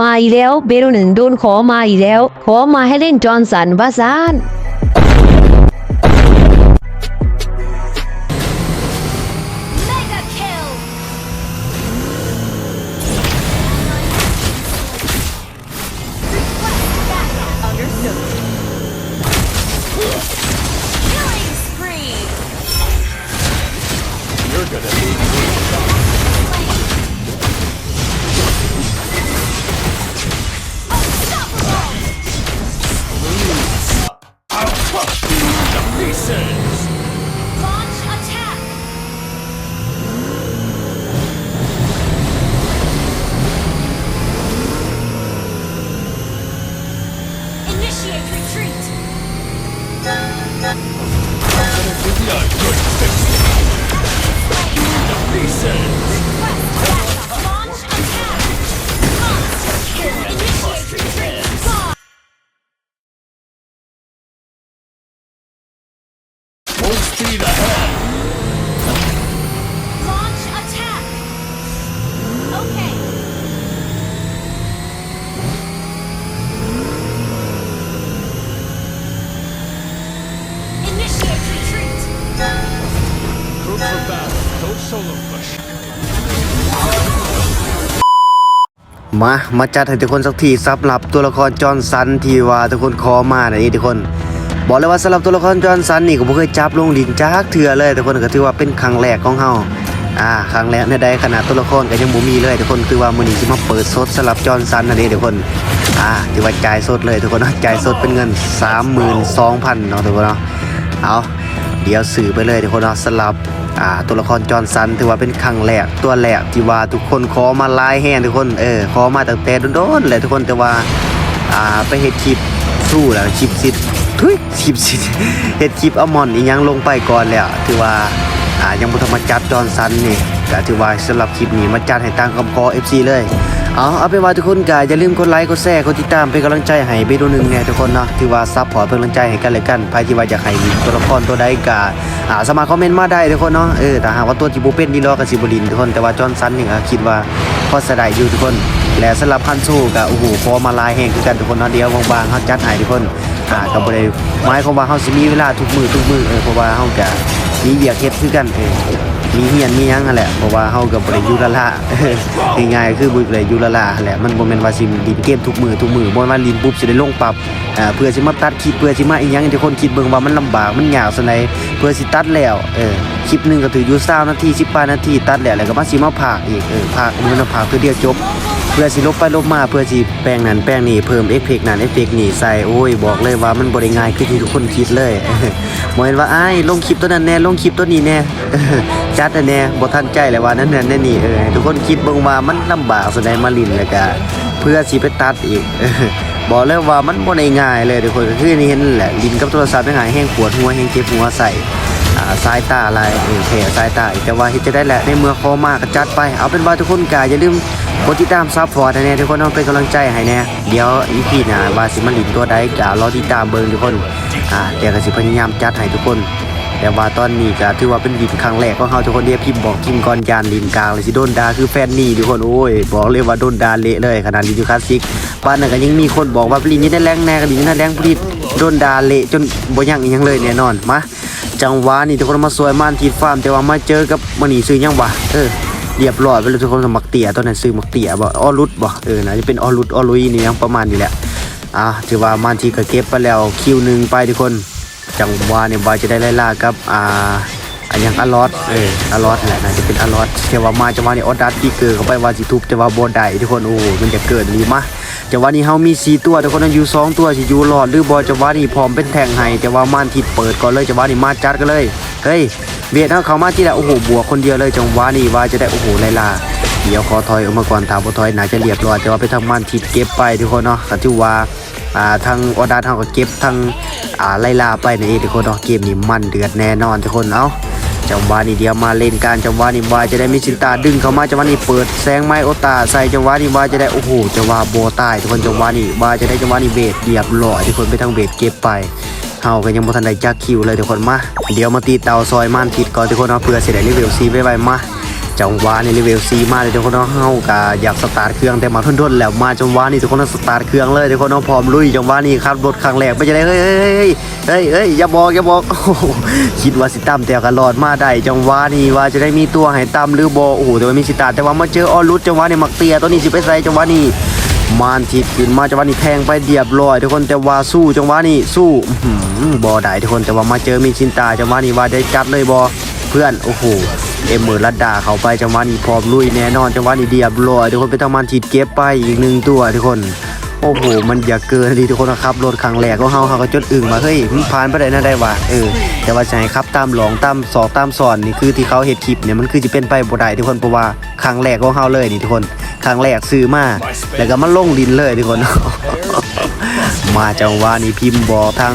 มาอีกแล้วเบโรหนึ่งโดนขอมาอีกแล้ว ขอมาให้เล่นจอห์นสันวาซาน มา มาจัดให้ทุกคนสักทีสำหรับตัวละครจอห์นสันที่ว่าทุกคนขอมานะนี่ทุกคน บอกเลยว่าสำหรับตัวละครจอห์นสันนี่ก็บ่เคยจับลงดินจักเถื่อเลยทุกคนก็ถือว่าเป็นครั้งแรกของเฮาอ่าครั้งแรกในใดขนาดตัวละครก็ยังบ่มีเลยทุกคนคือว่ามือนี้สิมาเปิดสดสำหรับจอห์นสันนั่นเองทุกคนอ่าถือว่าจ่ายสดเลยทุกคนนะจ่ายสดเป็นเงิน 32,000เนาะทุกคนเนาะเอา เดี๋ยวสื่อไปเลยทุกคนเนาะสำหรับอ่าตัวละครจอห์นสันถือว่าเป็นครั้งแรกตัวแรกที่ว่าทุกคนขอมาไลายแห้งทุกคนเออขอมาตั้งแต่โดนๆเลยทุกคนแต่ว่าอ่าไปเฮ็ดคลิปสู้แล้วคลิปสิทธิ์ทุยคลิปสิทธิ์เฮ็ดคลิปอมอนอีหยังลงไปก่อนแล้วถือว่าอ่ายังบ่ทันมาจับจอห์นสันนี่ก็ถือว่าสำหรับคลิปนี้มาจัดให้ตามคำขอ FC เลย เอาเอาเป็นว่าทุกคนก็อย่าลืมกดไลค์กดแชร์กดติดตามเป็นกำลังใจให้เบโดหนึ่งแน่ทุกคนเนาะถือว่าซัพพอร์ตเป็นกำลังใจให้กันและกันใครที่ว่าอยากให้มีตัวละครตัวใดก็อ่าสามารถคอมเมนต์มาได้ทุกคนเนาะเออถ้าหากว่าตัวที่บ่เป็นดีรอกับสิบ่ลินทุกคนแต่ว่าจอห์นสันนี่ก็คิดว่าพอสะได้อยู่ทุกคน และสำหรับพันสู้ก็โอ้โหพอมาลายแห่งคือกันทุกคนเนาะเดียวบางๆเฮาจัดให้ทุกคนอ่าก็บ่ได้หมายความว่าเฮาสิมีเวลาทุกมือทุกมือเออเพราะว่าเฮาก็มีเวียกเฮ็ดคือกันเออ มีเฮียนมียังนั่นแหละเพราะว่าเฮากับบริยูละละง่ายๆคือบริยูละละแหละมันบ่แม่นว่าสิลินเกมทุกมือทุกมือบ่ว่าลินปุ๊บสิได้ลงปรับอ่าเพื่อสิมาตัดคลิปเพื่อสิมาอีหยังที่คนคิดเบิ่งว่ามันลำบากมันยากซานเพื่อสิตัดแล้วเออคลิปหนึงก็ถืออยู่20นาที15นาทีตัดแล้วแล้วก็มาสิมาพาอีกเออพากมันพากคือเดียวจบ เพื่อสิลบไปลบมาเพื่อสิแปลงนั้นแปลงนี้เพิ่มเอฟเฟกนั้นเอฟเฟกนี้ใส่โอ้ยบอกเลยว่ามันบ่ไง่ายคือที่ทุกคนคิดเลยบ่เห็นว่าไอ้ลงคลิปตัวนั้นแน่ลงคลิปตัวนี้แน่จัดแน่บ่ทันใจเลยว่านั้นนั่นนั่นนี่เออทุกคนคิดเบิ่งว่ามันลำบากแสดงมาลินแล้วก็เพื่อสิไปตัดอีกบอกเลยว่ามันบ่ได้ง่ายเลยทุกคนก็คือนี่เห็นแหละลินกับโทรศัพท์ยังไงแห้งปวดหัวแห้งเจ็บหัวใส่สายตาอะไรเออแผลสายตาแต่ว่าเฮ็ดจะได้แหละในเมื่อคอมากก็จัดไป เอาเป็นว่าทุกคนกายอย่าลืม กดติดตามซับพอร์ตแน่ทุกคนเอาเป็นกำลังใจให้แน่เดี๋ยวอีพีหน้าวาสิมาลินตัวใดก็รอติดตามเบิ่งทุกคนอ่าเดี๋ยวก็สิพยายามจัดให้ทุกคน แต่ว่าตอนนี้ก็ถือว่าเป็นลินครั้งแรกของเฮาทุกคนเดียวพิมบอกกิมก่อนยานลินกลางเลยสิโดนดาคือแฟนนี่ทุกคนโอ้ยบอกเลยว่าโดนดาเละเลยขนาดลินยูคลาสสิกป้านนั้นก็ยังมีคนบอกว่าลินนี่ได้แรงแน่ก็ลินนี่ได้แรงผลิตโดนดาเละจนบ่ยังอีหยังเลยแน่นอนมาจังหวะนี่ทุกคนมาสวยมานทีฟาร์มแต่ว่ามาเจอกับมันนี่ซื้อยังวะเออ เรียบร้อยไปเลยทุกคนสมักเตี่ยตอนนั้นซื้อมักเตี่ยบ่ออรุดบ่เออน่าจะเป็นออรุดออรุยนี่ยังประมาณนี้แหละอะถือว่ามันทีก็เก็บไปแล้วคิวหนึ่งไปทุกคน จังหวะนี่ยบอยจะได้ไล่ล่ากับอ่าอันยังอลอดเอออลอดแหละนะจะเป็นอลอดแต่ว่ามาจังหวะนี้ออดัสที่เกิดเข้าไปว่าสิทุบแต่ว่าบอได้ทุกคนโอ้มันจะเกิดหรือมา จังหวะนี้เฮามี4ตัวแต่คนนั้นอยู่สองตัวสิอยู่รอดหรือบอจังหวะนี้พร้อมเป็นแทงให้แต่ว่าม่านทิดเปิดก่อนเลยจังหวะนี้มาจัดกันเลยเฮ้ยเวียดเฮาเข้ามาที่ละโอ้โหบวกคนเดียวเลยจังหวะนี้ว่าจะได้โอ้โหไลลาเดี๋ยวขอถอยออกมาก่อนถามบ่ถอยน่าจะเรียบร้อยแต่ว่าไปทางม่านทิดเก็บไปทุกคนเนาะก็ถือว่าอ่าทางออดาทางก็เก็บทางอ่าไลลาไปในนเอทุกคนเนาะเกมนี้มันเดือดแน่นอนทุกคนเอ้า จังหวะนี้เดียวมาเล่นการจังหวะนี้วายจะได้มิชินตาดึงเข้ามาจังหวะนี้เปิดแซงไม้โอตาใส่จังหวะนี้วายจะได้โอ้โหจังหวะโบตายทุกคนจังหวะนี้วายจะได้จังหวะนี้เบสเดียบหล่อทุกคนไปทางเบสเก็บไปเฮาก็ยังบ่ทันได้จักคิวเลยทุกคนมาเดี๋ยวมาตีเตาซอยม่านทิดก่อนทุกคนเอาเพื่อสิได้เลเวลซีไว้ไว้มา จังหวะในเลเวลซีมาเลยทุกคนเนาะเฮากะอยากสตาร์ทเครื่องแต่มาทุ่นๆแล้วมาจังหวะนี้ทุกคนเนาะสตาร์ทเครื่องเลยทุกคนเนาะพร้อมลุยจังหวะนี้ครับรถครั้งแรกไปจะได้เฮ้ยเฮ้ยเฮ้ยเฮ้ยอย่าบอกอย่าบอกคิดว่าสิตั้มแต่กันรอดมาได้จังหวะนี้ว่าจะได้มีตัวให้ตั้มหรือบ่โอ้โหแต่ว่ามีสิตาแต่ว่ามาเจอออรุดจังหวะนี้มักเตียตัวนี้สิไปใส่จังหวะนี้มานทิดขึ้นมาจังหวะนี้แทงไปเดียบร้อย ทุกคนแต่ว่าสู้จังหวะนี้สู้บอได้ทุกคนแต่ว่ามาเจอมีชินตาจังหวะนี้ว่าได้จัดเลยบอ พื่อนโอ้โหเอ็มเมอร์ลัดดาเขาไปจังหวะนี้พร้อมลุยแน่นอนจังหวะนี้เดียบร้อยทุกคนไปทำมันทิดเก็บไปอีกหนึ่งตัวทุกคนโอ้โห มันอย่าเกินดีทุกคนนะครับรถครั้งแรกก็เฮาเฮาก็จดอึ่งมา เฮ้ยมันผ่านไปได้น่าได้ว่ะเออ แต่ว่าให้ครับตามหลองตามสอกตามสอนนี่คือที่เขาเฮ็ดคลิปเนี่ยมันคือจะเป็นไปบ่ได้ทุกคนเพราะว่าครั้งแรกของเฮาเลยนี่ทุกคนครั้งแรกซื้อมาแล้วก็มาลงดินเลยทุกคน มาจังหวะนี้พิมพ์บอกทาง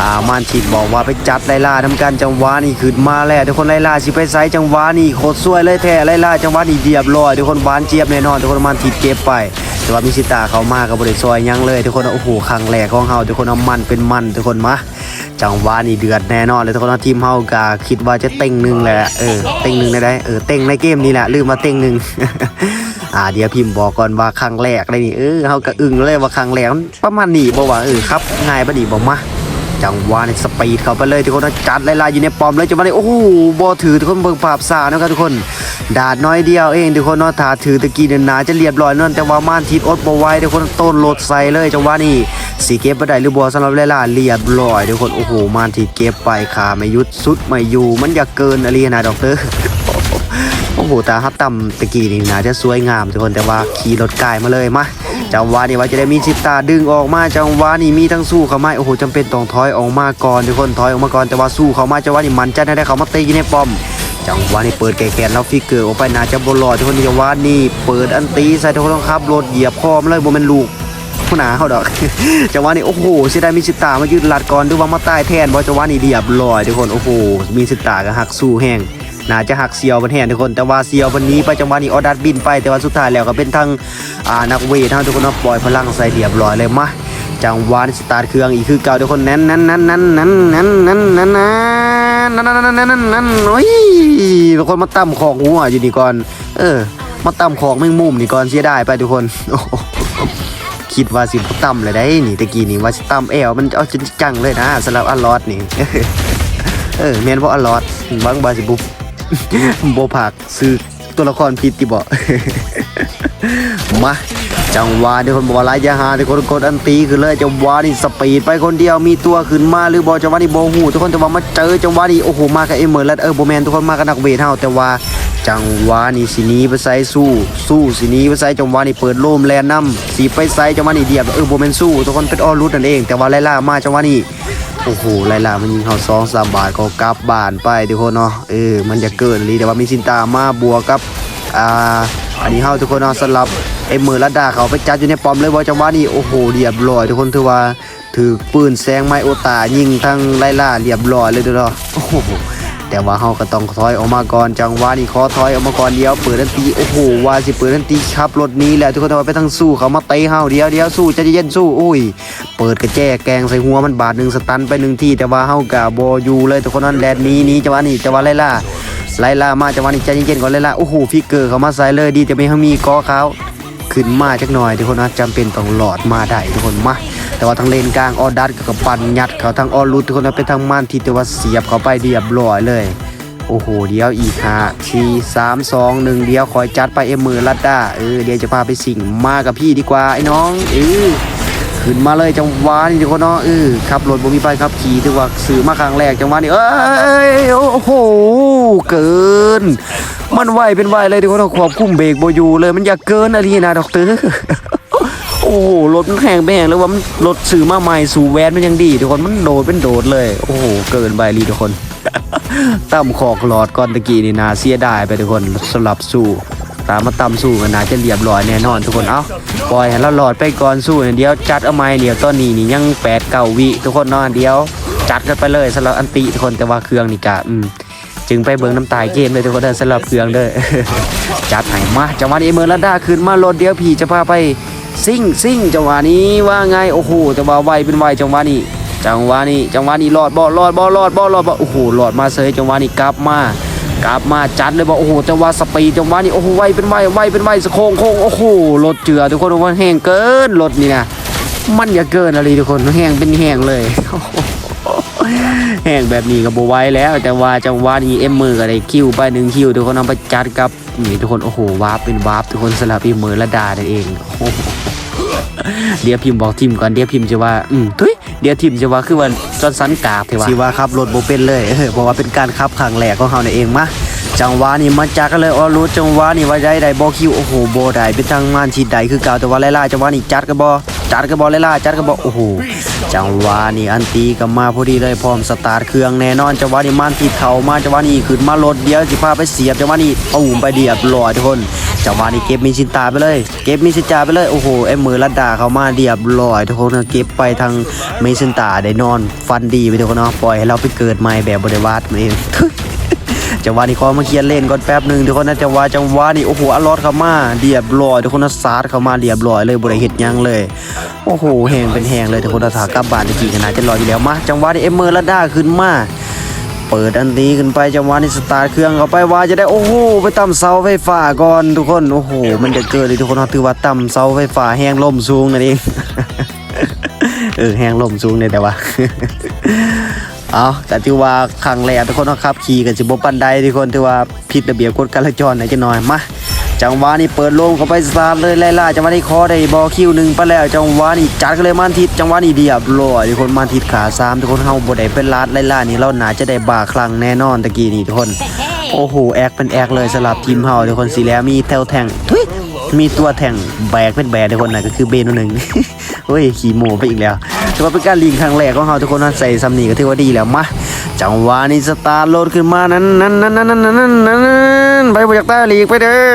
อ่ามานชิดบอกว่าไปจัดไล่ล่าทำการจังหวะนี้ขึ้นมาแล้วทุกคนไล่ล่าสิไปไซจังหวะนี้โคตรสวยเลยแท้ไล่ล่าจังหวะนี้เดียบลอยทุกคนหวานเจี๊ยบแน่นอนทุกคนมานทิดเก็บไปแต่ว่ามิชิตาเขามากับบริซอยยังเลย ทุกคนโอ้โหครั้งแรกของเฮาทุกคนเอามันเป็นมันทุกคนมา จังหวะนี่เดือดแน่นอนเลยทุกคนทีมเฮากาคิดว่าจะเต็งหนึ่งแหละเออเต็งหนึ่งได้ไเออเต็งในเกมนี้แหละลืมมาเต็งหนึ่งอ่าเดี๋ยวพิมพ์บอกก่อนว่าครั้งแรกเลยนี่เออเฮากะอึ้งเลยว่าครั้งแรกประมาณนี้บ่ว่าเออครับง่ายปะนี่บ่มา จังหวะในสปีดเข้าไปเลยทุกคนจัดไล่ๆอยู่ในปอมเลยจังหวะนี้โอ้โหบ่ถือทุกคนเบิ่งภาพสานะครับทุกคนดาดน้อยเดียวเองทุกคนเนาะถาถือตะกี้เนี่ยนาจะเรียบร้อยนั่นแต่ว่าม่านทิดอดบ่ไว้ทุกคนต้นโหลดใส่เลยจังหวะนี้สีเก็บบ่ได้หรือบ่สำหรับเวลาเรียบร้อยทุกคนโอ้โหม่านทิดเก็บไปขาไม่ยุดสุดไม่อยู่ มันอยากเกินอะไรนะดอกเตอร์โอ้โหตาฮับต่ำตะกี้นี่น่าจะสวยงามทุกคนแต่ว่าขี่รถกายมาเลยมา จังหวะนี้ว่าจะได้มีชิตาดึงออกมาจังหวะนี้มีทั้งสู้เข้ามาโอ้โหจำเป็นต้องถอยออกมาก่อนทุกคนถอยออกมาก่อนแต่ว่าสู้เข้ามาจังหวะนี้มันจะได้เขามาตีในป้อมจังหวะนี้เปิดแก่ๆแล้วฟิกเกอร์ออกไปนาจะบนลลอยทุกคนจังหวะนี้เปิดอันตีใส่ทุกคนต้องขับรถเหยียบคอมเลยบ่แม่นลูกผู้หนาเขาดอกจังหวะนี้โอ้โหเสียดายมีสิตามายืดหลัดก่อนดูว่ามาใต้แทนบ่จังหวะนี้เรียบร้อยทุกคนโอ้โหมีสิตาก็หักสู้แห้ง น่าจะหักเสียวบันแทนทุกคน แต่ว่าเสียววันนี้ไปจังหวะนี้ออดัดบินไป แต่ว่าสุดท้ายแล้วก็เป็นทางอ่านักเวททางทุกคนเนาะปล่อยพลังใส่เรียบร้อยเลยมาจังหวะสตาร์ทเครื่องอีกคือเก่าทุกคนนั้นนั้นนั้นนั้นนั้นนั้นนั้นนั้นนั้นนั้นนั้นนั้นนั้นนั้นโอ้ยทุกคนมาตั้มของหัวอยู่นี่ก่อน เออ มาตั้มของแมงมุมนี่ก่อนเสียดายไปทุกคนโอ้โหคิดว่าสิบ่ตั้มเลยได้นี่ตะกี้นี่ว่าสิตั้มแอวมันเอาจริงจังเลยนะสำหรับอัลลอดนี่เออแม่นบ่อัลลอดบางบาสิบุ โบผักซื้อตัวละครผิดที่บอก มาจังหวะที่คนบอกว่าไล่ยาหาที่คนกดอันตีคือเลยจังหวะนี่สปีดไปคนเดียวมีตัวขึ้นมาหรือบอจังหวะนี่โบหูทุกคนจังหวะมาเจอจังหวะนี่โอ้โหมากับเอเมอร์แล้วเออโบแมนทุกคนมากับนักเวทเฮาแต่ว่าจังหวะนี่สีนี้ไปใส่สู้สู้สีนี้ไปใส่จังหวะนี่เปิดโล่มแลนน้ำสีไปใส่จังหวะนี่เดียบเออโบแมนสู้ทุกคนเป็นออรุดนั่นเอง แต่ว่าไล่ล่ามาจังหวะนี่ โอ้โหไลล่ามันยิงเขาสองสามบาทก็กลับบ้านไปทุกคนเนาะเออมันจะเกินลีแต่ว่ามีซินตามาบัวกกับอ่าอันนี้เฮาทุกคนเนาะสลับไอ้มือลัดดาเขาไปจัดอยู่ในปอมเลยว่าจังหวะนี้โอ้โหเรียบร้อยทุกคนถือว่าถือปืนแซงไม้โอตายิงทั้งไลล่าเรียบร้อยเลยเด้อเนโอ้โห แต่ว่าเฮาก็ต้องถอยออกมาก่อนจังหวะนี้ขอถอยออกมาก่อนเดียวเปิดทันทีโอ้โหว่าสิเปิดทันทีขับรถนี้แหล้วทุกคนเอาไปทั้งสู้เขามาเตะเฮาเดียวเดียวสู้ใจเย็นสู้อุ้ย เปิดกระแจแกงใส่หัวมันบาดหนึ่งสตันไปหนึ่งทีแต่ว่าเฮากะบอยู่เลยทุกคนนั้นแดนนี้นี้จังหวะนี้จังหวะไล่ล่าไล่ล่ามาจังหวะนี้ใจเย็นๆก่อนไล่ล่าโอ้โหฟิกเกอร์เขามาใส่เลยดีแต่ไม่เขามีกอเขาขึ้นมาจักหน่อยทุกคนนะจำเป็นต้องหลอดมาได้ทุกคนมา แต่ว่าทางเลนกลางออดัดกับปันยัดเขาทางออรุดทุกคนนะเป็นทางม่านที่แต่ว่าเสียบเขาไปเรียบร้อยเลย โอ้โห เดี๋ยวอีกห้าสี่สามสองหนึ่งเดียวคอยจัดไปเอ็มมือลัดด้าเออเดี๋ยวจะพาไปสิงมากับพี่ดีกว่าไอ้น้องเออขึ้นมาเลยจังหวะนี่ทุกคนเนาะเออขับรถบ่มีไปครับขี่ถือว่าสื่อมาครั้งแรกจังหวะนี้เอ้ยโอ้โหเกิน มันไหวเป็นไหวเลยทุกคนเนาควบคุมเบรกบ่อยู่เลยมันอยากเกินอะไรนะดอกเตอร์ โอ้โหรถมันแข่งไปแข่งแล้วว่ามันรถสื่อมาใหม่สู่แวนมันยังดี ทุกคนมันโดดเป็นโดดเลย โอ้โหเกินไปรีทุกคนต่ำขอกหลอดก่อนตะกี้นี่นาเสียดายไปทุกคนสลับสู้ตามมาต่ำสู้กันนาจะเรียบร้อยแน่นอนทุกคน เอ้าปล่อยให้เราหลอดไปก่อนสู้เดี๋ยวจัดเอาไม้เดี๋ยวตอนนี้นี่ยังแปดเก้าวิทุกคนนาะเดี๋ยว จัดกันไปเลยสำหรับอันติทุกคนแต่ว่าเครื่องนี่กะอืมจึงไปเบิงน้ำตายเกมเลยทุกคนเดินสำหรับเครื่องเด้อจัดให้มาจังหวะนี้เมอร์ลาด้าขึ้นมาโหลดเดียวพี่จะพาไป ซิ่งซิ่งจังหวะนี้ว่าไงโอ้โหจังหวะไวเป็นไวจังหวะนี้ จังหวะนี้จังหวะนี้รอดบ่รอดบ่รอดบ่รอดบ่โอ้โหรอดมาเซยจังหวะนี้กลับมากลับมาจัดเลยบอกโอ้โหแต่ว่าสปีดจังหวะนี้โอ้โหไวเป็นไวไวเป็นไวสโคงโคงโอ้โหรถเจือทุกคนว่าแห้งเกินรถนี่นะมันอย่าเกินอะไรทุกคนแห้งเป็นแห้งเลยแห้งแบบนี้ก็บไว้แล้ว แต่ว่าจังหวะนี้เอ็มมือก็ได้คิวไปหนึ่งคิวทุกคนเอาไปจัดกับ นี่ทุกคนโอ้โหวาร์ปเป็นวาร์ปทุกคนสลับพี่มือละดานั่นเองโอ้โหเดี๋ยวพิมพ์บอกทีมก่อนเดี๋ยวพิมพ์จะว่าอืมทุยเดี๋ยวทีมจะว่าคือว่าจอนสันกาบเทว่าสิว่าขับรถโบเป็นเลยเออเพราะว่าเป็นการขับครั้งแรกของเขานั่นเองมาจังหวะนี้มาจักกันเลยอ๋อรู้จังหวะนี้ว่าได้ได้บอคิวโอ้โหโบได้เป็นทางงานชีดใดคือเก่าแต่ว่าไล่ๆจังหวะนี้จัดกันบอ จัดกันบอไล่ๆจัดกันบอกโอ้โหจังหวะนี้อันตีก็มาพอดีเลยพร้อมสตาร์ทเครื่องแน่นอนจังหวะนี้มันทีเข่ามาจังหวะนี้ขึ้นมารถเดียวสิพาไปเสียบจังหวะนี้เอาหุ่มไปเดียบร้อยทุกคนจังหวะนี้เก็บมีชินตาไปเลย เก็บมีชินตาไปเลยโอ้โหไอ้มือลัดดาเขามาเดียบร้อยทุกคนเก็บไปทางเมชินตาได้นอนฟันดีไปทุกคนเนาะปล่อยให้เราไปเกิดใหม่แบบบริวารมันเอง จังหวะนี้ขอมาเคลียร์เล่นก่อนแป๊บหนึ่งทุกคนนะจังหวะจังหวะนี้โอ้โหอลอดเข้ามาเดียบร้อยทุกคนนะซาดเข้ามาเดียบร้อยเลยบริเฮ็ดหยังเลยโอ้โหแหงเป็นแหงเลยทุกคนนะถากลับบานตะกี้ขนาดจะรอยอยู่แล้วมาจังหวะนี้เอ็มเมอร์ละด้าขึ้นมาเปิดอันนี้ขึ้นไปจังหวะนี้สตาร์ทเครื่องเข้าไปว่าจะได้โอ้โหไปต่ำเสาไฟฟ้าก่อนทุกคนโอ้โหมันจะเกิดเลยทุกคนนะถือว่าต่ำเสาไฟฟ้าแหงลมสูงนั่นเองเออแหงลมสูงเนี่ยแต่ว่า เอาแต่ที่ว่าครั้งแรกทุกคนต้องขับขี่กันสิบปันไดทุกคนที่ว่าผิดระเบียบกฎการจราจรหน่อยจะหน่อยมาจังหวะนี้เปิดโล่งเข้าไปสตาร์ทเลยไล่ล่าจังหวะนี้คอได้บอลคิวหนึ่งไปแล้วจังหวะนี้จัดกันเลยมันทิศจังหวะนี้เดียบร้อยทุกคนมันทิศขาสามทุกคนเฮาบ่ได้เป็นลาดไล่ล่านี่เราหนาจะได้บาครั้งแน่นอนตะกี้นี่ทุกคนโอ้โหแอกเป็นแอกเลยสลับทีมเฮาทุกคนสีแล้วมีแถวแทงทุย มีตัวแทงแบกเป็นแบกทุกคนนะก็คือเบนหนึ่งเฮ้ยขี่โมไปอีกแล้วถือว่าเป็นการลิงครั้งแรกของเราทุกคนนะใส่ซัมนี่ก็ถือว่าดีแล้วมาจังหวะนี้สตาร์ทรถขึ้นมานั้นนั้นนั้นนั้นนั้นนั้นนั้นไปบจากใต้ลีกไปเด้อ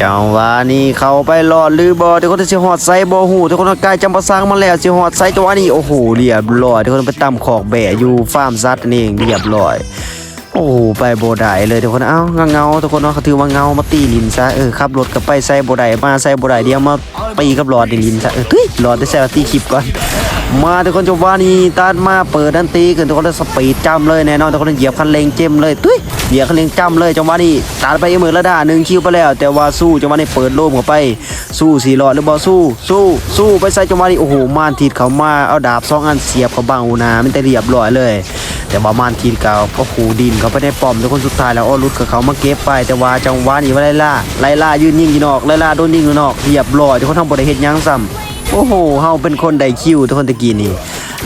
จังหวะนี้เขาไปรอดหรือบอทุกคนจะหอดไซบอหูทุกคนกายจำประสร้างมาแล้วสิหอดไซจังหวะนี้โอ้โหเรียบร้อยทุกคนไปตำขอกแบะอยู่ฟาร์มซัดนั่นเองเรียบร้อย โอ้ไปโบไดเลยทุกคนเอ้าเงาๆทุกคนเนาะเขาถือว่าเงามาตีลินซะเออขับรถกับไปใส่โบไดมาใส่โบไดเดียวมาตีกับหลอดในลินซะเออทุยหลอดได้ใส่ตีคลิปก่อนมาทุกคนจังหวะนี้ตัดมาเปิดดันตีขึ้นทุกคนสปีดจ้ำเลยแน่นอนทุกคนเหยียบคันเร่งเจมเลยทุยเหยียบคันเร่งจ้ำเลยจังหวะนี้ตัดไปอีกมือละด้าหนึ่งคิวไปแล้ว แต่ว่าสู้จังหวะนี้เปิดโล่มเข้าไปสู้สี่หลอดหรือบอสู้ สู้สู้ไปใส่จังหวะนี้โอ้โหม่านทีดเขามาเอาดาบสองอันเสียบเขาบังหูนามันแต่เรียบร้อยเลย แต่ว่ามานทีเก่าก็ขูดินเขาไปได้ป้อมทุกคนสุดท้ายแล้วอ้อรุดกับเขามาเก็บไป แต่ว่าจังหวะนี้ว่าไล่ล่าไล่ล่ายืนยิงอยู่นอกไล่ล่าโดนยิงอยู่นอกเรียบร้อยทุกคนทำบทเฮ็ดหยังซ้ำโอ้โหเฮาเป็นคนได้คิวทุกคนตะกี้นี่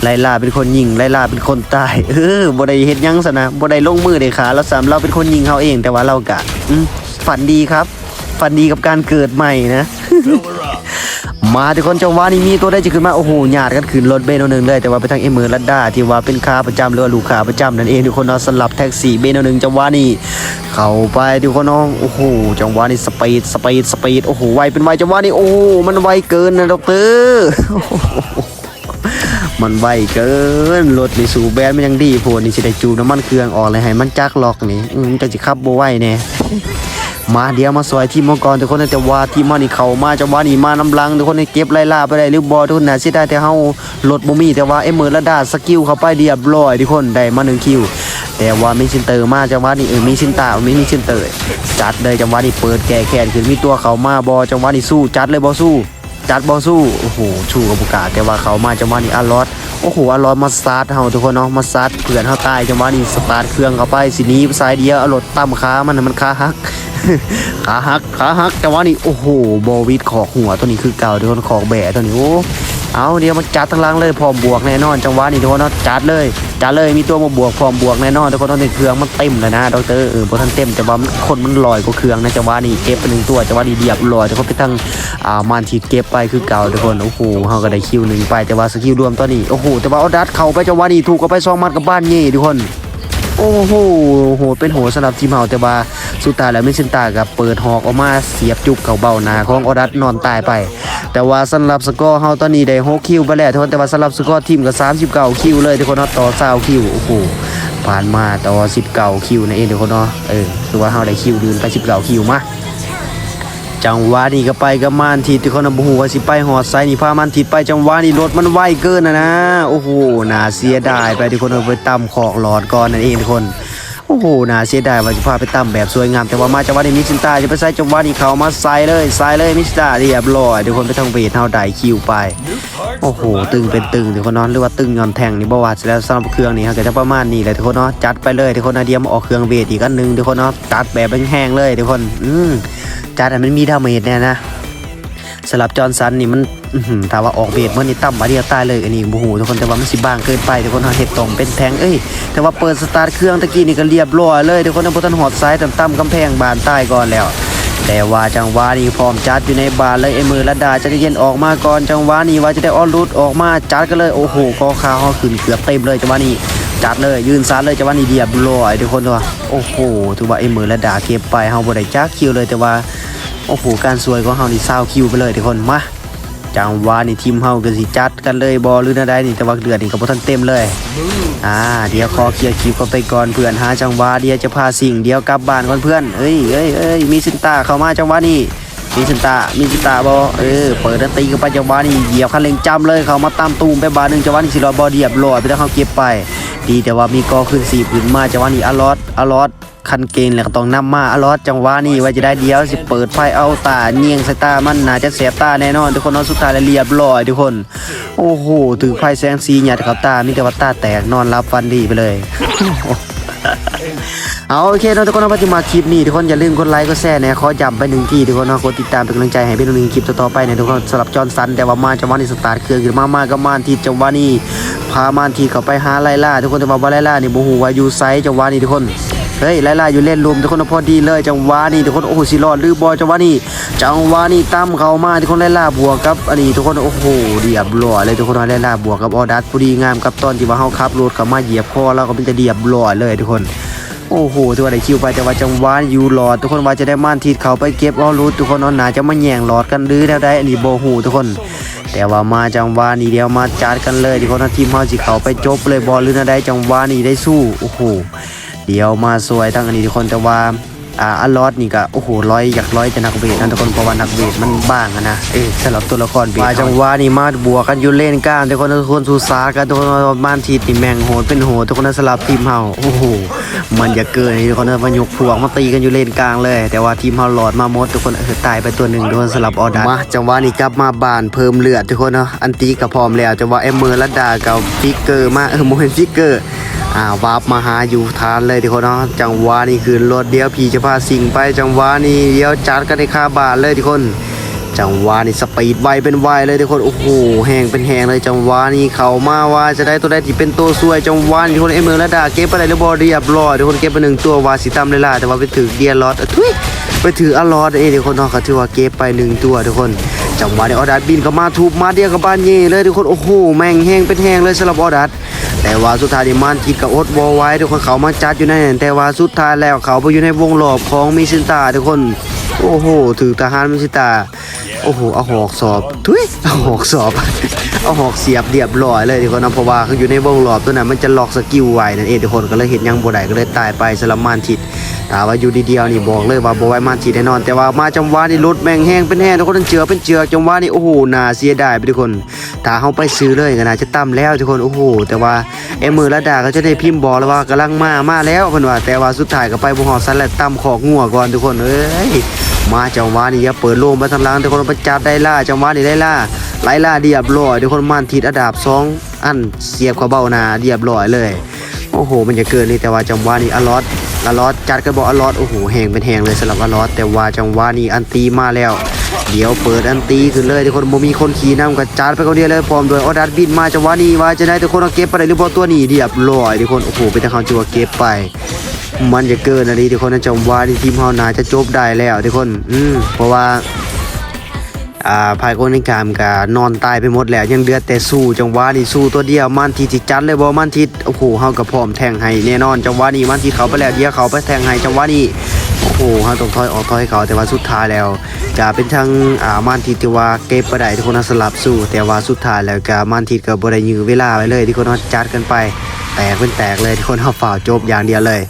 ไล่ล่าเป็นคนยิงไล่ล่าเป็นคนตายเออบ่ได้เฮ็ดยังซะนะบ่ได้ลงมือได้ขาแล้วซ้ำเราเป็นคนยิงเฮาเองแต่ว่าเรากะฝันดีครับ ฝันดีกับการเกิดใหม่นะ มาทุกคนจังหวะนี้มีตัวได้จะขึ้นมาโอ้โหหยาดกันขึ้นรถเบนหนึ่งเลยแต่ว่าไปทางเอเมอร์ลัดดาที่ว่าเป็นค้าประจำหรือว่าลูกค้าประจำนั่นเองทุกคนเนาะสลับแท็กซี่เบนหนึ่งจังหวะนี้เข้าไปทุกคนเนาะโอ้โหจังหวะนี้สปีดสปีดสปีดโอ้โหไวเป็นไวจังหวะนี้โอ้มันไวเกินนะดอกเตอร์มันไวเกินรถในสูบแบนมันยังดีโพดนี่สิได้จูน้ำมันเครื่องออกเลยให้มันจักล็อกนี่จะสิขับโบไวแน่ย มาเดี๋ยวมาซอยทีมมังกรทุกคนนแต่ว่าทีมมันนี่เขามาจะว่านี่มานำลังทุกคนนี่เก็บไล่ล่าไปได้หรือบอลทุกคนนะสิได้แต่เฮารถบ่มีแต่ว่าเอ็มเมอร์ละดาสกิลเข้าไปเรียบร้อยทุกคนได้มาหนึ่งคิวแต่ว่ามีชินเตอร์มาจังหวะนี้เออมีชินตาไม่มีชินเตอร์จัดเลยจังหวะนี้เปิดแก่แขนขึ้นมีตัวเขามาบอจังหวะนี้สู้จัดเลยบอสู้ จัดบอสู้โอ้โหชูกับบุกาแต่ว่าเขามาจังหวะนี้อารอดโอ้โหอารอดมาสตาร์ทเฮาทุกคนเนาะมาสตาร์ทเพื่อนเฮาตายจังหวะนี้สตาร์ทเครื่องเข้าไปสินี้สายเดียวอารถตั้มขามันมันขาหัก ขาหักขาหักแต่ว่านี่โอ้โหบอวิดขอกหัวตัวนี้คือเก่าทุกคนขอกแบะตัวนี้โอ้เอาเดี๋ยวมาจัดทั้งหลังเลยพร้อมบวกแน่นอนจังหวะนี้ทุกคนเนาะจัดเลยจัดเลยมีตัวมาบวกพร้อมบวกแน่นอนทุกคนต้องในเครื่องมันเต็มเลยนะดอกเตอร์เออพอท่านเต็มแต่ว่าคนมันลอยกว่าเครื่องนะจังหวะนี้เก็บไปหนึ่งตัวจังหวะนี้เดียบลอยแต่เขาไปทั้งอ่ามันทีเก็บไปคือเก่าทุกคนโอ้โหเขาก็ได้คิวหนึ่งไปแต่ว่าสกิลรวมตัวนี้โอ้โหแต่ว่าเอาดัดเข้าไปจังหวะนี้ถูกก็ไปสองมัดกับบ้านเย่ทุกคนโอ้โหโหดเป็นโหสำหรับทีมเฮาแต่ว่า สุดท้ายแล้วมิชินตากับเปิดหอกออกมาเสียบจุกเก่าเบาหนาของออดัตนอนตายไป แต่ว่าสำหรับสกอร์เฮาตอนนี้ได้6คิวไปแล้วทุกคนแต่ว่าสำหรับสกอร์ทีมก็39คิวเลยทุกคนเนาะต่อ20คิวโอ้โหผ่านมาต่อ19คิวในเองทุกคนเนาะเออคือว่าเฮาได้คิวดืนไป19คิวมาจังหวะนี้ก็ไปกับมานทิดที่เขานำหูว่าสิไปหอดไซนี่พามันทิดไปจังหวะนี้รถมันไวเกินนะนะโอ้โหน่าเสียดายไปทุกคนเอาไปตำขอกหลอดก่อนนั่นเองทุกคน โอ้โหน่าเสียดายว่าจะพาไปตั้มแบบสวยงาม แต่ว่ามาจังหวะนี้มิสซินตาจะไปใส่จังหวะนี้เขามาใส่เลยใส่เลยมิสซินตาเรียบร้อยทุกคนไปทางเวทเฮาได้คิวไป โอ้โห ตึงเป็นตึงทุกคนเนาะหรือว่าตึงงอนแทงนี่บ่ว่าแล้วสำหรับเครื่องนี่เขาก็จะประมาณนี้แหละทุกคนเนาะจัดไปเลยทุกคนนะเดียวมาออกเครื่องเวทอีกอันหนึงทุกคนเนาะจัดแบบแห้งๆเลยทุกคน อืมจัดให้มันมีดาเมจเนี่ยนะ สำหรับจอร์นสันนี่มันถ้าว่าออกเวทเมื่อนี่ต่ำมาเดียวตายเลยอันนี้บูหูทุกคนแต่ว่ามันสิบางเกินไปทุกคนเนาเห็ดตรงเป็นแทงเอ้ยแต่ว่าเปิดสตาร์ทเครื่องตะกี้นี่ก็เรียบร้อยเลยทุกคนนะพวกท่านหอดซ้ายต่ำๆกำแพงบานใต้ก่อนแล้ว แต่ว่าจังหวะนี้พร้อมจัดอยู่ในบานเลยไอ้มือระดาจะได้เย็นออกมาก่อนจังหวะนี้ว่าจะได้ออนรูดออกมาจัดกันเลยโอ้โหก็คาห้อขึ้นเกือบเต็มเลยจังหวะนี้จัดเลยยืนซัดเลยจังหวะนี้เดียบร้อยทุกคนตัวโอ้โหถือว่าไอ้มือระดาเก็บไปเฮาบ่ได้จักคิวเลยแต่ว่า โอ้โหการสวยของเฮานี่ซาวคิวไปเลยทุกคนมาจังหวะนี้ทีมเฮาก็สิจัดกันเลยบอหรือนาใดนี่แต่ว่าเดือดนี่ก็บ่ทันเต็มเลยอ่าเดี๋ยวขอเคลียร์คลิปกันไปก่อนเพื่อนหาจังหวะเดี๋ยวจะพาสิ่งเดียวกลับบ้านก่อนเพื่อนเอ้ยเอ้ยเอ้ยมีสินตาเข้ามาจังหวะนี้มีสินตามีสินตาบอเออเปิดตีกันไปจังหวะนี้เหยียบคันเร่งจำเลยเขามาตามตูมไปบาหนึ่งจังหวะนี้สิรอบอเดียบลอยไปแล้วเขาเก็บไป ดีแต่ว่ามีกอขึ้นสี่ผืนมาจังหวะนี้อลอดอลอด คันเกณฑ์แล้วก็ต้องนำมาอลอดจังหวะนี้ว่าจะได้เดียวสิเปิดไฟเอาตาเนียงสายตามันน่าจะเสียบตาแน่นอน ทุกคนเนอนสุดท้ายแล้วเรียบร้อยทุกคน โอ้โหถือไฟแสงสีหยัดเขาตามีแต่ว่าตาแตกนอนรับฟันดีไปเลยเอาโอเคเนาะทุกคนเอาไปที่มาคลิปนี้ทุกคนอย่าลืมกดไลค์กดแชร์นะขอย้ำไปหนึ่งที่ทุกคนนะกดติดตามเป็นกำลังใจให้เป็นหนึ่งคลิปต่อไปนะทุกคนสำหรับจอห์นสันแต่ว่ามาจังหวะนี้สตาร์ทเครื่องขึ้นมามากก็มานที่จังหวะนี้พามานที่เขาไปหาไล่ล่าทุกคนแต่ว่าไล่ล่านี่บ่ฮู้ว่ายูไซจังหวะนี้ทุกคน เฮ้ยไล่ล่อยู่เล่นรวมทุกคนพอดีเลยจังหวะนี้ทุกคนโอ้โหสิรอดหรือบอจังหวะนี้จังหวะนี้ตั้มเขามาทุกคนไล่ล่าบวกกับอันนี้ทุกคนโอ้โหเรียบร้อเลยทุกคนไล่ล่าบวกกับออดัสพอดีงามกับตอนที่ว่าเฮาขับรถเข้ามาเหยียบคอแล้วก็เป็นจะเรียบร้อเลยทุกคนโอ้โหตัวได้คิวไปแต่ว่าจังหวะอยู่หลอดทุกคนว่าจะได้ม่านทีดเขาไปเก็บเอรูททุกคนเอาหนาจะมาแย่งหลอดกันหรือแล้วได้อันนี้โบหูทุกคน แต่ว่ามาจังหวะนี้เดียวมาจัดกันเลยทุกคนทีมเฮาสิเขาไปจบเลยบอลหรือนะได้จังหวะนี้ได้สู้โอ้โห เดี๋ยวมาสวยทั้งอันนี้ทุกคนแต่ว่าอ่าอัลลอดนี่ก็โอ้โหร้อยอยากร้อยจะนักเวทนั่นทุกคนเพราะว่านักเวทมันบ้างอะนะเอ้ยสำหรับตัวละครเวทมาจังหวะนี้มาบวกกันอยู่เล่นกลางทุกคนทุกคนสู้ซากันทุกคนบ้านทีนี่แมงโหดเป็นโหดทุกคนสลับทีมเฮาโอ้โหมันอย่าเกินทุกคนมันยกพวกมาตีกันอยู่เลนกลางเลย แต่ว่าทีมเฮาหลอดมาหมดทุกคนเออตายไปตัวหนึ่งทุกคนสลับออดัสมาจังหวะนี้กลับมาบานเพิ่มเลือดทุกคนเนาะอันตีกับพร้อมแล้วจังหวะเอ็มเมอร์ลัดดากับฟิกเกอร์มาเออโมเห็นฟิกเกอร์ อ่าวาร์ปมาหาอยู่ทานเลยทุกคนเนาะจังหวะนี้คือรถเดียวพี่จะพาสิงไปจังหวะนี้เดียวจัดกันในคาบานเลยทุกคน จังหวะนี้สปีดไวเป็นไวเลยทุกคนโอ้โหแหงเป็นแหงเลยจังหวะนี้เขามาว่าจะได้ตัวได้ที่เป็นตัวสวยจังหวะนี้ทุกคนเอเมอร์ละดาเก็บไปเรียบร้อเรียบร้อยทุกคนเก็บไปหนึ่งตัววาสิตัมเลยล่ะแต่ว่าไปถือเดียร์ลอดทุยไปถืออลอดเอ้ทุกคนเนาะเขาถือว่าเก็บไปหนึ่งตัวทุกคนจังหวะนี้ออดัสบินเข้ามาทูบมาเดียกับบ้านเย่เลยทุกคนโอ้โหแม่งแหงเป็นแหงเลยสำหรับออดัส แต่ว่าสุดท้ายดิมันทิดกับอดบอไว้ทุกคนเขามาจัดอยู่ในนั้นแต่ว่าสุดท้ายแล้วเขาไปอยู่ในวงหลอบของมิซินตาทุกคน โอ้โหถือทหารมิซินตาโอ้โหเอาหอกสอบทุยเอาหอกสอบ เอาหอกเสียบเรียบร้อยเลยทุกคนนะเพราะว่าเขาอยู่ในวงหลอบตัวนั้นมันจะล็อกสกิลไว้นั่นเองทุกคนก็เลยเห็นยังบ่ได้ก็เลยตายไปสลัมมานทิด ถามว่าอยู่ดีเดียวนี่บอกเลยว่าบ่ไว้มานทิดแน่นอน แต่ว่ามาจังหวะนี่รถแม่งแห้งเป็นแห้งทุกคนเจือเป็นเจือจังหวะนี่โอ้โหน่าเสียดายไปทุกคนถ้าเฮาไปซื้อเลยก็น่าจะต่ำแล้วทุกคนโอ้โหแต่ว่าเอมือระดาก็จะได้พิมพ์บอกแล้วว่ากำลังมามาแล้วเพิ่นว่า แต่ว่าสุดท้ายก็ไปบ่ฮอดซันแล้วต่ำขอกงัวก่อนทุกคนเอ้ยมาจังหวะนี้อย่าเปิดโลงไปทางล่างทุกคนประจับได้ล่าจังหวะนี้ได้ล่าไล่ล่าเดียบร้อยทุกคนมันทิดอดับสองอันเสียบเข้าเบ้าหนาเดียบร้อยเลย โอ้โห มันจะเกินนี่แต่ว่าจังหวะนี้อลอดอลอดจัดกันบอกอลอดโอ้โหแหงเป็นแหงเลยสำหรับอลอดแต่ว่าจังหวะนี้อันตีมาแล้ว เดี๋ยวเปิดอันตีขึ้นเลยทุกคนบ่มีคนขี่นำกับจัดไปคนเดียวเลยพร้อมด้วยออดัสบินมาจังหวะนี้ว่าจะได้ทุกคนเอาเก็บไปได้หรือเปล่าตัวนี้เดียบร้อยทุกคนโอ้โหเป็นทางเขาจัวเก็บไป มันจะเกินอะไรทุกคนนะจำว่าที่ทีมเฮานาจะจบได้แล้วทุกคน อืมเพราะว่า อ่าภายคนในกามกนอนตายไปหมดแล้ว ยังเดือดแต่สู้จังหวะนี้สู้ตัวเดียวมันทีจิจัดเลยบ่มันทีโอ้โหเฮากับพร้อมแทงให้แน่นอนจังหวะนี้มันทีเขาไปแล้วเดียวเขาไปแทงให้จังหวะนี้โอ้โหเฮาต้องถอยออกถอยเขาแต่ว่าสุดท้ายแล้วจะเป็นทางอ่ามันทีที่ว่าเก็บบ่ได้ทุกคนสลับสู้ แต่ว่าสุดท้ายแล้วก็มันทีก็บ่ได้ยื้อเวลาไว้เลยที่คนจัดกันไป แตกเป็นแตกเลยทุกคนเอาฝ่าวจบอย่างเดียวเลย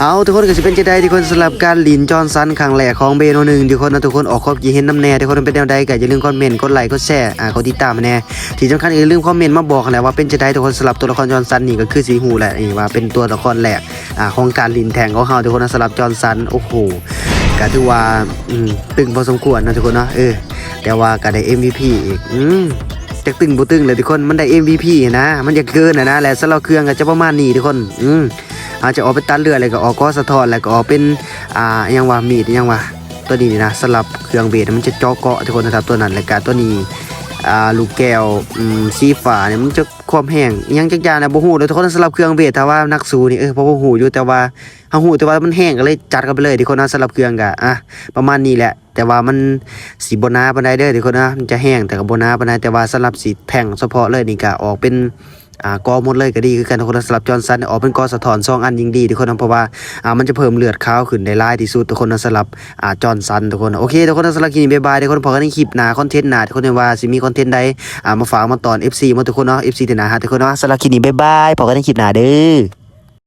เอาทุกคนก็จะเป็นจะได้ทุกคนสำหรับการลินจอนสันครั้งแรกของเบโนหนึ่งทุกคนนะทุกคนออกความคิดเห็นน้ำแน่ทุกคนเป็นแนวใดก็อย่าลืมคอมเมนต์กดไลค์กดแชร์อ่ากดติดตามแน่ที่สำคัญอย่าลืมคอมเมนต์มาบอกและว่าเป็นจะได้ทุกคนสำหรับตัวละครจอนสันนี่ก็คือสีหูแหละนี่ว่าเป็นตัวละครแรกอ่าของการลินแทงของเขาทุกคนนะสำหรับจอนสันโอ้โหก็ถือว่าอืมตึงพอสมควรนะทุกคนเนาะเออแต่ว่าก็ได้ MVP อีกอืม จักตึงบ่ตึงเลยทุกคนมันได้ MVP นะ มันจะเกินนะนะและสำหรับเครื่องก็จะประมาณนี้ทุกคน อืมอาจจะออกเป็นตัดเลืออะไรก็ออกก็สะท้อนแล้วก็ออกเป็นอ่าอิหยังว่ามีดยังว่าตัวนี้นะสำหรับเครื่องเบสมันจะเจาะเกาะทุกคนนะครับตัวนั้นแล้วก็ตัวนี้อ่าลูกแก้วอืมสีฟ้าเนี่ยมันจะความแห้งยังจักยานะบ่ฮู้เลยทุกคนสำหรับเครื่องเบสถ้าว่านักสู้นี่เออเพราะว่ฮู้อยู่แต่ว่าเฮาฮู้แต่ว่ามันแห้งก็เลยจัดกันไปเลยทุกคนนะสำหรับเครื่องก็อะประมาณนี้แหละ แต่ว่ามันสีบนาปานใดเด้อทุกคนนะมันจะแห้งแต่ก็บหนาปานใดแต่ว่าสำหรับสีแท่งเฉพาะเลยนี่ก็ออกเป็นอ่ากอหมดเลยก็ดีคือกันทุกคนสำหรับจอห์นสันออกเป็นกอสะท้อนสองอันยิ่งดีทุกคนนะเพราะว่าอ่ามันจะเพิ่มเลือดขาวขึ้นได้หลายที่สุดทุกคนนะสำหรับอ่าจอห์นสันทุกคนโอเคทุกคนนะสำหรับคลิปนี้บ๊ายบายทุกคนพอกันในคลิปหน้าคอนเทนต์หน้าทุกคนว่าสิมีคอนเทนต์ใดอ่ามาฝากมาตอน FC มาทุกคนเนาะ FC ที่หน้าฮะทุกคนเนาะสำหรับคลิปนี้บ๊ายบายพอกันในคลิปหน้าเด้อ